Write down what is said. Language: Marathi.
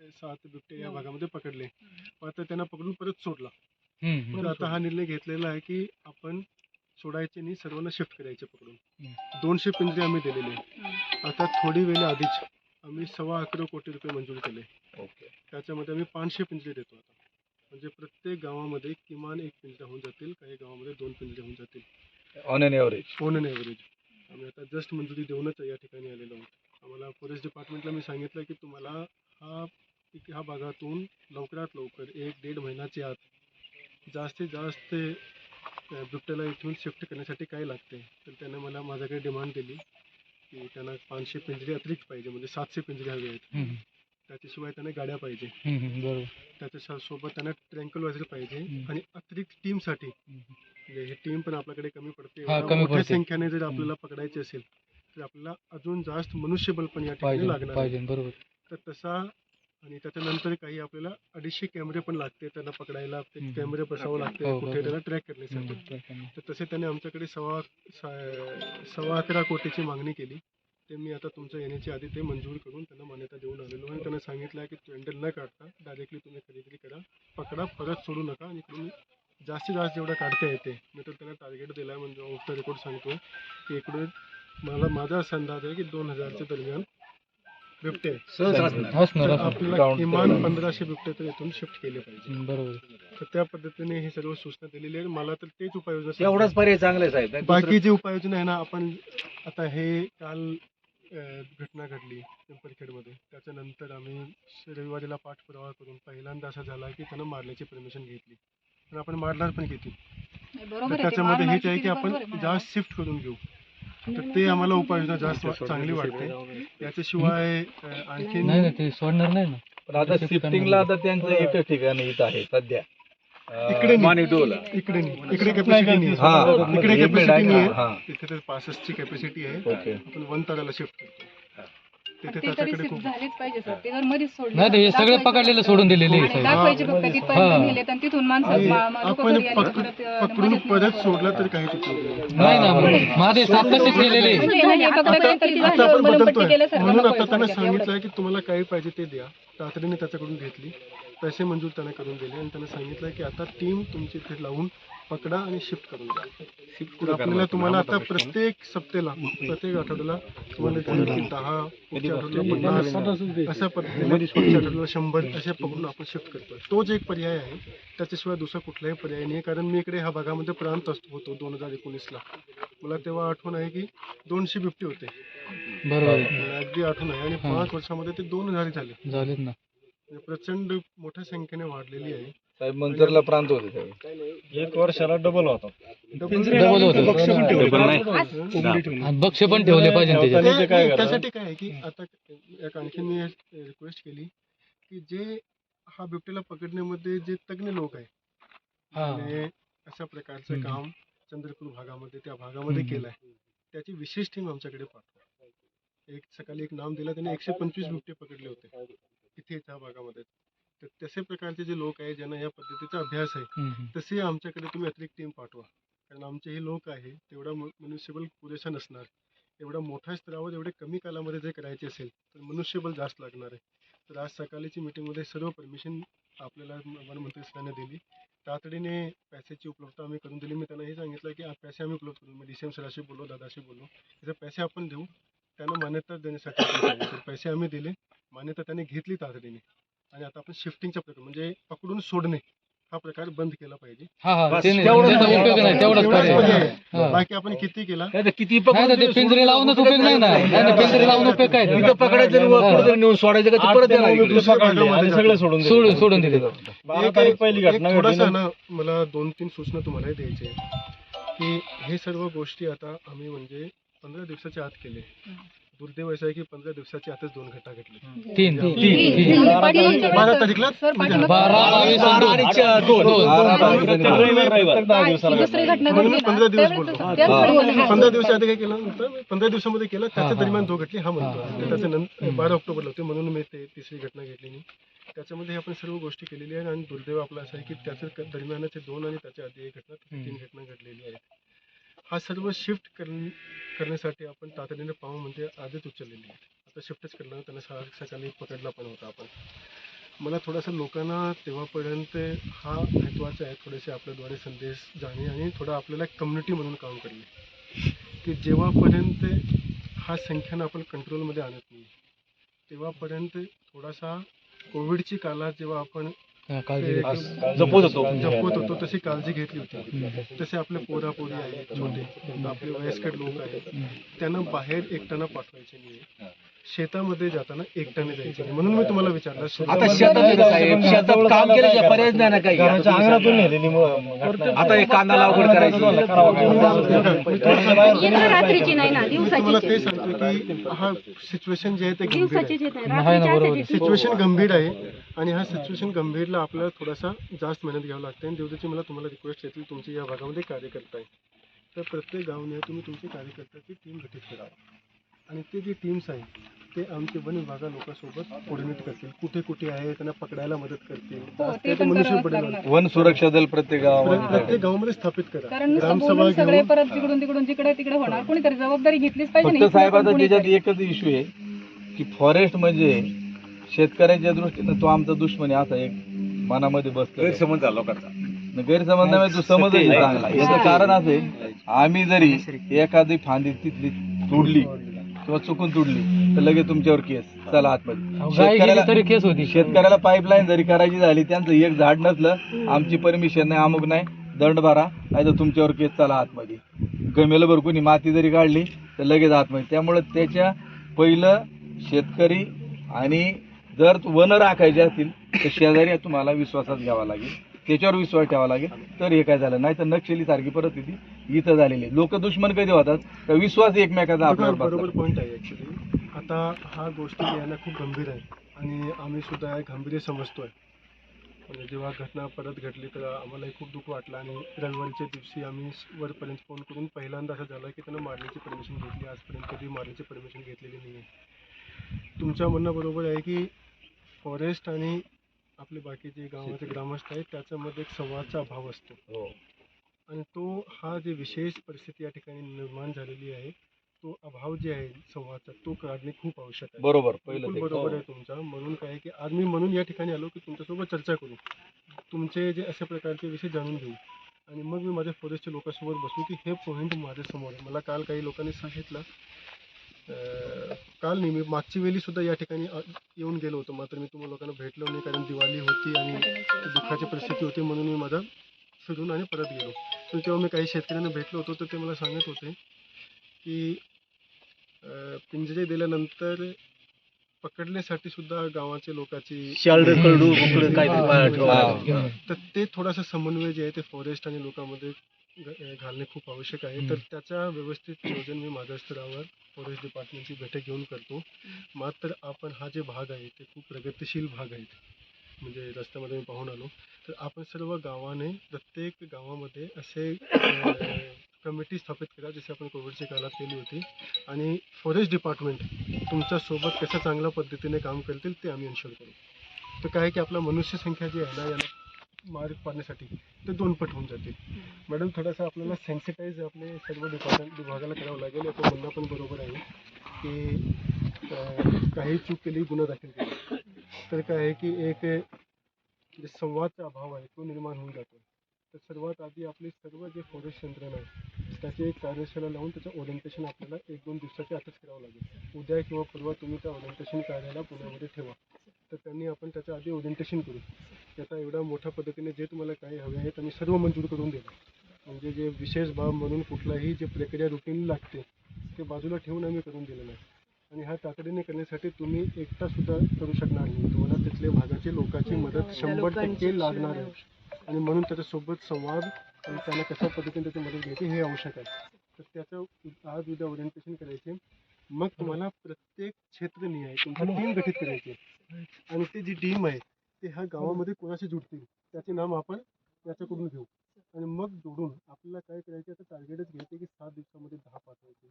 सात बिबटे या भागामध्ये पकडले. मग आता त्यांना पकडून परत सोडला. हम्म, हम्म. तर आता हा निर्णय घेतलेला आहे की आपण सोडायचे नाही सर्वांना शिफ्ट करायचे पकडून. दोनशे पिंजरे आम्ही दिलेले. आहे. आता थोडी वेळ आधीच आम्ही सव्वा अकरा कोटी रुपये मंजूर केले. ओके. त्याच्यामध्ये आम्ही पाचशे पिंजरे देतो आता. म्हणजे प्रत्येक गावामध्ये किमान एक पिंजरा होऊन जातील काही गावामध्ये दोन पिंजरे होऊन जातील. On an average on an average आम्ही आता जस्ट मंजुरी देऊनच या ठिकाणी आलेलो आहोत. आम्हाला फॉरेस्ट डिपार्टमेंटला मी सांगितलं की तुम्हाला हा पिक- ह्या भागातून लवकरात लवकर एक दीड महिन्याच्या आत जास्तीत जास्त बिबट्याला इथून शिफ्ट करण्यासाठी काय लागते? तर त्याने मला माझ्याकडे डिमांड दिली की त्यांना पाचशे पिंजरे अतिरिक्त पाहिजे म्हणजे सातशे पिंजरे हवे आहेत. त्याच्याशिवाय त्यांना गाड्या पाहिजे. त्याच्या सोबत त्यांना ट्रँकलवायझर पाहिजे. आणि अतिरिक्त टीमसाठी. म्हणजे ही टीम पण आपल्याकडे कमी पडते. मोठ्या. संख्येने जर आपल्याला पकडायचे असेल तर आपल्याला अजून जास्त मनुष्यबळ पण या ठिकाणी लागणार तर तसा आणि त्याच्यानंतर काही आपल्याला अडीचशे कॅमेरे पण लागते त्यांना पकडायला. ते हम्म. कॅमेरे बसावं लागते. हो, कुठे बरोबर. त्याला ट्रॅक करण्यासाठी. तर तसे त्याने आमच्याकडे सव्वा सा- सव्वा अकरा कोटीची मागणी केली. ते मी आता तुमच्या येण्याच्या आधी ते मंजूर करून त्यांना मान्यता देऊन आलेलो आणि त्यांना सांगितलं आहे की टेंडर न काढता डायरेक्टली तुम्ही खरेदी करा. पकडा परत सोडू नका आणि इकडून जास्तीत जास्त जेवढं काढता येते मी तर त्यांना टार्गेट दिला आहे म्हणजे ऑफ द रेकॉर्ड सांगतो की इकडे मला माझा असा अंदाज आहे की दोन हजारच्या दरम्यान बिबटे. सहज असणार. आपल्याला किमान. पंधराशे बिबटे तर इथून शिफ्ट केले पाहिजे बरोबर तर त्या पद्धतीने हे सर्व सूचना दिलेली आहे मला तर तेच उपाययोजना. तेवढाच पर्याय चांगले साहेब बाकी जी उपाययोजना आहे ना आपण आता हे काल घटना घडली पिंपरखेडमध्ये त्याच्यानंतर आम्ही रविवारीला पाठपुरावा करून पहिल्यांदा असं झाला की त्यानं मारण्याची परमिशन घेतली पण आपण मारणार पण किती. त्याच्यामध्ये हेच आहे की आपण जास्त शिफ्ट करून घेऊ तर ते आम्हाला उपाययोजना जास्त चांगली वाटते. याच्याशिवाय अ, आणखीन नाही ना ते सोडणार नाही ना. पण आता शिफ्टिंगला आता त्यांचं एकच ठिकाण इथं आहे सध्या. इकडे नाही. मानिटोला. इकडे नाही. इकडे कॅपॅसिटी नाही हा. इकडे कॅपॅसिटी नाही हा. आहे तर पासष्टची कॅपॅसिटी आहे. ओके. आपण वन ताराला शिफ्ट करतो. तिथे ते तरी त्याच्याकडे शिफ्ट खूप झालेच पाहिजे सर ते जर मध्येच सोडले नाही हे सगळे पकडलेले. सोडून दिलेले आहे आणि साहेब. दाखवायचे फक्त मध्येच. तिथपर्यंत. नेले तर तिथून माणसं आणि मा- मा- लोकं आपण घरी आली पक- परत, अं, पकडून मध्येच परत नेलं. सोडला तर काही नाही. नाही ना माझे सात तसेच झाली, आपण बदलतोय केल्यासारखं म्हणून आता त्यांना थोडक्यात, एवढंच. सांगितलं की तुम्हाला काही पाहिजे ते द्या तातडीने त्याच्याकडून घेतली पैसे मंजूर त्याने करून दिले आणि त्यांना सांगितलं की आता टीम तुमची इथे लावून पकडा आणि शिफ्ट करून द्या तर आपल्याला तुम्हाला आता प्रत्येक सप्तेला प्रत्येक आठवड्याला तुम्हाला दहा पुढच्या आठवड्याला पन्नास अशा पद्धतीने पुढच्या आठवड्याला शंभर असे पकडून आपण शिफ्ट करतो तोच एक पर्याय आहे त्याच्याशिवाय दुसरा कुठलाही पर्याय नाही. कारण मी इकडे ह्या भागामध्ये प्रांत असतो होतो दोन हजार एकोणीसला. मला तेव्हा आठवण आहे की दोनशे बिबटे होते. बरोबर. आहे. मला अगदी आठवण आहे. आणि. पाच वर्षामध्ये ते दोन हजार झाले. झालेत ना. म्हणजे प्रचंड मोठ्या संख्येने वाढलेली आहे. साहेब मंचरला प्रांत होते त्यावेळी एक वर्षाला डबल होता. डबल होतं. आणि बक्ष पण ठेवले. पाहिजे त्याच्यात. ते- काय नाही, करा? त्यासाठी काय आहे की आता एक आणखी मी रिक्वेस्ट केली की जे हा बिबटेला पकडण्यामध्ये जे तज्ञ लोक आहे हा. आणि अशा प्रकारचं हम्म. काम चंद्रपूर भागामध्ये त्या भागामध्ये हम्म. केलं आहे त्याची विशेष टीम आमच्याकडे पाठवा. एक सकाळी एक नाम दिलं त्याने एकशे पंचवीस बिबटे पकडले होते. इथे त्या भागामध्ये. तर तसे प्रकारचे जे लोक आहे ज्यांना या पद्धतीचा अभ्यास आहे. तसे आमच्याकडे तुम्ही अतिरिक्त टीम पाठवा. कारण आमचे हे लोक आहे तेवढा मनुष्यबळ पुरेसा नसणार. एवढा मोठ्या स्तरावर एवढे कमी कालामध्ये जर करायचे असेल तर मनुष्यबळ जास्त लागणार आहे. तर आज सकाळची मीटिंगमध्ये सर्व परमिशन आपल्याला वनमंत्री सरांनी दिली. तातडीने पैशाची उपलब्धता आम्ही करून दिली. मी त्यांना हे सांगितलं की पैसे आम्ही उपलब्ध करू. मी डी सी एम सराशी बोललो दादाशी बोललो. त्याचे पैसे आपण देऊ. त्यांना मान्यता देण्यासाठी पैसे आम्ही दिले. मान्यता त्यांनी घेतली तातडीने. आणि आता आपण शिफ्टिंगचा प्रकार म्हणजे पकडून सोडणे हा प्रकार बंद केला पाहिजे हा हा बस, ते नाही, तेवढंच त्याचा आहे. उपयोग नाही तेवढाच एवढाच पर्याय पर्याय आहे. आहे. हा. बाकी आपण किती केला नाही तर किती नाही तर ते पिंजरे लावूनच उपयोग नाही ना पिंजरे लावून उपयोग काय त्याचा? पकडायचं आणि वर कुठं नेऊन सोडायचं का ते परत येणार इकडे. आणि सगळं सोडून. सोडून सोडून दिले बारा एक- तारीख पहिली एक घटना थोडासा घडली ना. ना मला दोन तीन सूचना तुम्हाला द्यायची आहे की हे सर्व गोष्टी आता आम्ही म्हणजे पंधरा दिवसाच्या आत केले दुर्दैव असं आहे की पंधरा दिवसाच्या आतच दोन घटना घडली. तीन. तीन तीन- तीन तीन. पाठीमागच्या बारा तारीखला बारा, बावीस, आणि चार, दोन. दुसरी घटना म्हणून घडली मी ना, पंधरा दिवस त्यावेळेस. त्याच. वेळी बोललो. पंधरा दिवसाच्या आधी काय केलं? होतं मी पंधरा दिवसामध्ये केलं. त्याच्या दरम्यान. तो घटली हा म्हणतो. त्याच्या नंतर बारा ऑक्टोबरला होते. म्हणून मी ते तिसरी घटना घेतली नाही. त्याच्यामध्ये आपण सर्व गोष्टी केलेल्या आहेत आणि दुर्दैव आपला असं आहे की त्याच्या क- दरम्यानचे दोन आणि त्याच्या आधी एक घटना तीन. घटना घडलेली आहेत. हा सर्व शिफ्ट करण्यासाठी आपण तातडीने पाहू म्हणजे आधीच उचललेली आहे आता शिफ्टच करणार त्यांना सकाळी पकडला पण होता आपण. मला थोडासा लोकांना तेव्हापर्यंत हा महत्त्वाचा आहे थोडेसे आपल्याद्वारे संदेश जाणे आणि थोडं आपल्याला कम्युनिटी म्हणून काम करणे. की जेव्हापर्यंत हा संख्यानं आपण कंट्रोलमध्ये आणत नाही तेव्हापर्यंत थोडासा कोविडची काळात जेव्हा आपण काळजी. जपत होतो. जपत होतो तशी काळजी घेतली होती. तसे आपले पोरापोरी आहेत छोटे. आपले वयस्कर लोक आहेत. त्यांना बाहेर एकट्यानं पाठवायचे नाही शेतामध्ये जाताना एकट्याने जायचे नाही. म्हणून मी तुम्हाला विचारलं आता शेतामध्ये- शेतात साहेब काम केल्याशिवाय पर्यायच नाही ना काही. अंगणातून नेलेली आता हे कांदा लागवड करायची. इथं रात्रीची नाही ना मी तुम्हाला दिवसाची ते सांगतो की हा सिच्युएशन जे आहे ते गंभीर दिवसाची आहे येत नाही सिच्युएशन गंभीर आहे आणि हा सिच्युएशन गंभीरला आपल्याला थोडासा जास्त मेहनत घ्यावं लागते आणि देवदाची मला तुम्हाला रिक्वेस्ट येतील तुमची या भागामध्ये कार्यकर्ता आहे. तर प्रत्येक गावने तुम्ही तुमचे कार्यकर्त्याची टीम गठीत करा आणि ते जे टीम्स आहे ते आमचे वन विभागा लोकांसोबत कोऑर्डिनेट करतील कुठे कुठे आहे त्यांना पकडायला मदत करतील हो, ते पण करावंच आहे. लागणार. वन सुरक्षा दल प्रत्येक गावामध्ये प्रत्येक गावामध्ये स्थापित करा कारण नुसतं ग्रामसभा बोलून सगळे घेऊन परत जिकडून तिकडून जिकडे तिकडे होणार कोणीतरी जबाबदारी घेतलीच पाहिजे फक्त ना. इथनं साहेब पण आता कोणीतरी. त्याच्यात एकच इश्यू आहे की फॉरेस्ट म्हणजे शेतकऱ्याच्या दृष्टीनं तो आमचा दुश्मन आहे असा एक मनामध्ये बसतो गैरसमज झाला लोकांचा गैरसमज नाही तो समजही चांगला याचं कारण असं आहे आम्ही जरी एखादी फांदी तिथली तुडली किंवा चुकून तुडली तर लगेच तुमच्यावर केस. चला आतमध्ये. गाय गेली शेतकऱ्याला तरी केस होती. शेतकऱ्याला पाईपलाईन जरी करायची झाली त्यांचं एक झाड नसलं आमची परमिशन नाही अमुक नाही दंड भरा नाही तर तुमच्यावर केस चला आतमध्ये. गमेलं बरं कोणी माती जरी काढली तर लगेच आतमध्ये. त्यामुळं त्याच्या पहिलं शेतकरी आणि जर वन राखायचे असतील तर शेजारी तुम्हाला विश्वासात घ्यावा लागेल. त्याच्यावर विश्वास ठेवावा लागेल. तर हे काय झालं? नाही तर नक्षली सारखी परिस्थिती इथं झालेली आहे. लोक दुश्मन कधी होतात? तर विश्वास एकमेकाचा आपल्यावर बरोबर. पॉईंट आहे ऍक्च्युली आता हा गोष्टी यायला खूप गंभीर आहे. आणि आम्ही सुद्धा हे गांभीर्य समजतोय. म्हणजे जेव्हा घटना परत घडली तर आम्हालाही खूप दुःख वाटलं. आणि रविवारीच्या दिवशी आम्ही वरपर्यंत फोन करून पहिल्यांदा असं झालं की त्यांना मारण्याची परमिशन घेतली. आजपर्यंत कधी मारण्याची परमिशन घेतलेली नाही आहे तुमच्या म्हणणं बरोबर आहे की फॉरेस्ट आणि आपले बाकीचे गावाचे ग्रामस्थ आहेत त्याच्यामध्ये एक संवादचा अभाव असतो. आणि तो हा जे विशेष परिस्थिती या ठिकाणी निर्माण झालेली आहे तो अभाव जे आहे संवादचा तो काढणे खूप आवश्यक आहे. बरोबर पहिलं बिलकुल ते. बरोबर आहे तुमचा. म्हणून काय आहे की आज मी म्हणून या ठिकाणी आलो की तुमच्यासोबत चर्चा करू. तुमचे जे अशा प्रकारचे विषय जाणून घेऊ. आणि मग मी माझ्या फॉरेस्टच्या लोकांसोबत बसू की हे पॉईंट माझ्यासमोर आहे. मला काल काही लोकांनी सांगितलं काल नाही मी मागची वेळी सुद्धा या ठिकाणी येऊन गेलो होतो मात्र मी तुम्हाला लोकांना भेटलो नाही कारण दिवाळी होती आणि दुःखाची परिस्थिती होती म्हणून मी माझा फिरून आणि परत गेलो तर तेव्हा मी काही शेतकऱ्यांना भेटलो होतो तर ते मला सांगत होते की पिंजरे दिल्यानंतर पकडण्यासाठी सुद्धा गावाच्या लोकांची. तर ते थोडासा समन्वय जे आहे ते फॉरेस्ट आणि लोकांमध्ये घालणे खूप आवश्यक आहे. तर त्याच्या व्यवस्थित नियोजन मी माझ्या स्तरावर फॉरेस्ट डिपार्टमेंटची बैठक घेऊन करतो. मात्र आपण हा जे भाग आहे ते खूप प्रगतिशील भाग आहेत म्हणजे रस्त्यामध्ये मी पाहून आलो. तर आपण सर्व गावाने प्रत्येक गावामध्ये असे कमिटी स्थापित करा जसे आपण कोविडच्या काळात केली होती. आणि फॉरेस्ट डिपार्टमेंट तुमच्यासोबत कसं चांगल्या पद्धतीने काम करतील ते आम्ही इन्शुअर करू. तर काय आहे की आपला मनुष्य संख्या जी आहे ना याला मार्ग पाडण्यासाठी ते दोन पट होऊन जाते मॅडम थोडासा आपल्याला सेन्सिटाईज आपले सर्व डिपार्टमेंट विभागाला करावं लागेल. याचं म्हणणं पण बरोबर आहे की काही चूक केली गुन्हा दाखल केला. तर काय आहे की एक जे संवादचा अभाव आहे तो निर्माण होऊन जातो. तर सर्वात आधी आपली सर्व जे फॉरेस्ट यंत्रणा आहे त्याची एक कार्यशाळा लावून त्याचं ओरिएंटेशन आपल्याला एक दोन दिवसाच्या आतच करावं लागेल. उद्या किंवा परवा तुम्ही त्या ओरिएंटेशन कार्याला पुण्यामध्ये ठेवा. तर त्यांनी आपण त्याच्या आधी ओरिएंटेशन करू. त्याचा एवढा मोठ्या पद्धतीने जे तुम्हाला काही हवे आहे त्यांनी सर्व मंजूर करून दिलं म्हणजे जे विशेष बाब म्हणून कुठलाही जे प्रक्रिया रुटीन लागते ते बाजूला ठेवून आम्ही करून दिलं नाही आणि हा तातडीने करण्यासाठी तुम्ही एकटा सुद्धा करू शकणार नाही. तुम्हाला तिथल्या भागाची लोकांची मदत शंभर टक्के लागणार आहे. आणि म्हणून त्याच्यासोबत संवाद आणि त्यांना कशा पद्धतीने त्याची मदत घ्यायची हे आवश्यक आहे. तर त्याचं आज उद्या ओरिएंटेशन करायचे. मग तुम्हाला प्रत्येक क्षेत्र आहे तुमची टीम गठीत करायची आहे. आणि ती जी टीम आहे ते ह्या गावामध्ये कोणाशी जुडतील त्याचे नाम आपण याच्याकडून घेऊ. आणि मग जोडून आपल्याला काय करायचं आता टार्गेटच घ्यायचे की सात दिवसामध्ये दहा पाठवायचे